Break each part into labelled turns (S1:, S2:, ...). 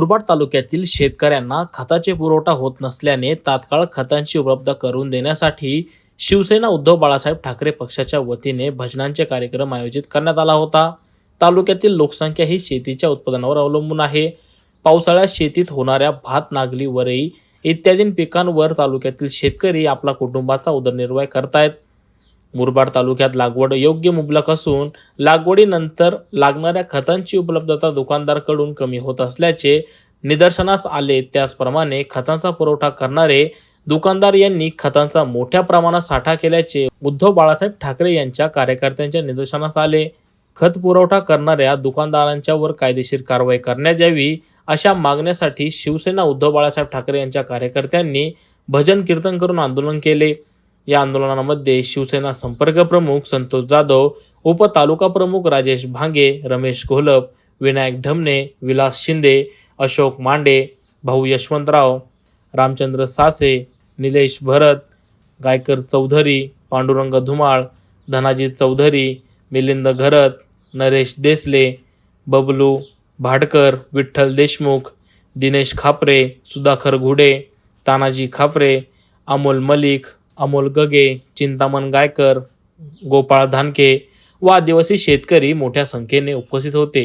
S1: मुरबाड तालुक्यातील शेतकऱ्यांना खताचे पुरवठा होत नसल्याने तात्काळ खतांची उपलब्ध करून देण्यासाठी शिवसेना उद्धव बाळासाहेब ठाकरे पक्षाच्या वतीने भजनांचे कार्यक्रम आयोजित करण्यात आला होता. तालुक्यातील लोकसंख्या ही शेतीच्या उत्पादनावर अवलंबून आहे. पावसाळ्यात शेतीत होणाऱ्या भात नागली वरई इत्यादी पिकांवर तालुक्यातील शेतकरी आपला कुटुंबाचा उदरनिर्वाह करतायत. मुरबाड तालुक्यात लागवड योग्य मुबलक असून लागवडीनंतर लागणाऱ्या खतांची उपलब्धता दुकानदारकडून कमी होत असल्याचे निदर्शनास आले. त्याचप्रमाणे खतांचा पुरवठा करणारे दुकानदार यांनी खतांचा मोठ्या प्रमाणात साठा केल्याचे उद्धव बाळासाहेब ठाकरे यांच्या कार्यकर्त्यांच्या निदर्शनास आले. खत पुरवठा करणाऱ्या दुकानदारांच्या वर कायदेशीर कारवाई करण्यात यावी अशा मागण्यासाठी शिवसेना उद्धव बाळासाहेब ठाकरे यांच्या कार्यकर्त्यांनी भजन कीर्तन करून आंदोलन केले. या आंदोलनामध्ये शिवसेना संपर्क प्रमुख संतोष जाधव उपतालुका प्रमुख राजेश भांगे रमेश घोलप विनायक ढमणे विलास शिंदे अशोक मांडे भाऊ यशवंतराव रामचंद्र सासे निलेश भरत गायकर चौधरी पांडुरंग धुमाळ धनाजी चौधरी मिलिंद घरत नरेश देसले बबलू भाडकर विठ्ठल देशमुख दिनेश खापरे सुधाकर घुडे तानाजी खापरे अमोल मलिक अमोल गगे चिंतामण गायकर गोपाळ धानके व आदिवासी शेतकरी मोठ्या संख्येने उपस्थित होते.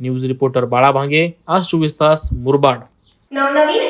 S2: ન્યૂઝ રિપોર્ટર બાળા ભાંગે આજ ચોવીસ તાસ મુરબાડ. નવનવીન